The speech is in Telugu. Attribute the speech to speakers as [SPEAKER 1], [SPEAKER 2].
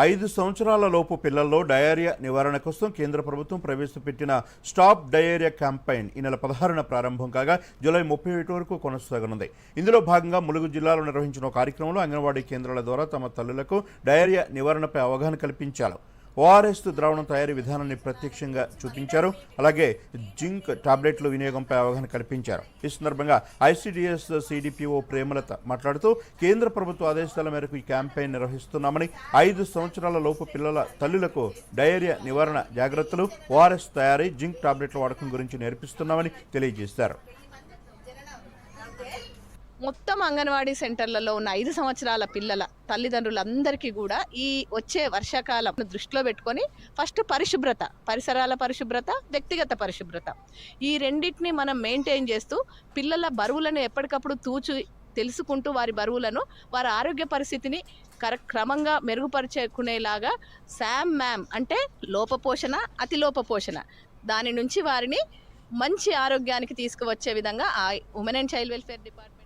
[SPEAKER 1] ఐదు సంవత్సరాల లోపు పిల్లల్లో డయేరియా నివారణ కోసం కేంద్ర ప్రభుత్వం ప్రవేశపెట్టిన స్టాప్ డయేరియా క్యాంపెయిన్ ఈ నెల పదహారున ప్రారంభం కాగా జూలై ముప్పై ఒకటి వరకు కొనసాగనుంది. ఇందులో భాగంగా ములుగు జిల్లాలో నిర్వహించిన కార్యక్రమంలో అంగన్వాడీ కేంద్రాల ద్వారా తమ తల్లులకు డయేరియా నివారణపై అవగాహన కల్పించారు. ఓఆర్ఎస్ ద్రావణం తయారీ విధానాన్ని ప్రత్యక్షంగా చూపించారు. అలాగే జింక్ టాబ్లెట్ల వినియోగంపై అవగాహన కల్పించారు. ఈ సందర్భంగా ఐసిడిఎస్ సిడిపిఓ ప్రేమలత మాట్లాడుతూ కేంద్ర ప్రభుత్వ ఆదేశాల మేరకు ఈ క్యాంపెయిన్ నిర్వహిస్తున్నామని ఐదు సంవత్సరాల లోపు పిల్లల తల్లులకు డయేరియా నివారణ జాగ్రత్తలు ఓఆర్ఎస్ తయారీ జింక్ టాబ్లెట్ల వాడకం గురించి నేర్పిస్తున్నామని తెలియజేశారు.
[SPEAKER 2] మొత్తం అంగన్వాడీ సెంటర్లలో ఉన్న ఐదు సంవత్సరాల పిల్లల తల్లిదండ్రులందరికీ కూడా ఈ వచ్చే వర్షాకాలం దృష్టిలో పెట్టుకొని ఫస్ట్ పరిశుభ్రత పరిసరాల పరిశుభ్రత వ్యక్తిగత పరిశుభ్రత. ఈ రెండింటిని మనం మెయింటైన్ చేస్తూ పిల్లల బరువులను ఎప్పటికప్పుడు తూచు తెలుసుకుంటూ వారి బరువులను వారి ఆరోగ్య పరిస్థితిని కర క్రమంగా మెరుగుపరుచుకునేలాగా శామ్ మ్యామ్ అంటే లోపపోషణ అతి లోపపోషణ. దాని నుంచి వారిని మంచి ఆరోగ్యానికి తీసుకువచ్చే విధంగా ఆ women and child welfare department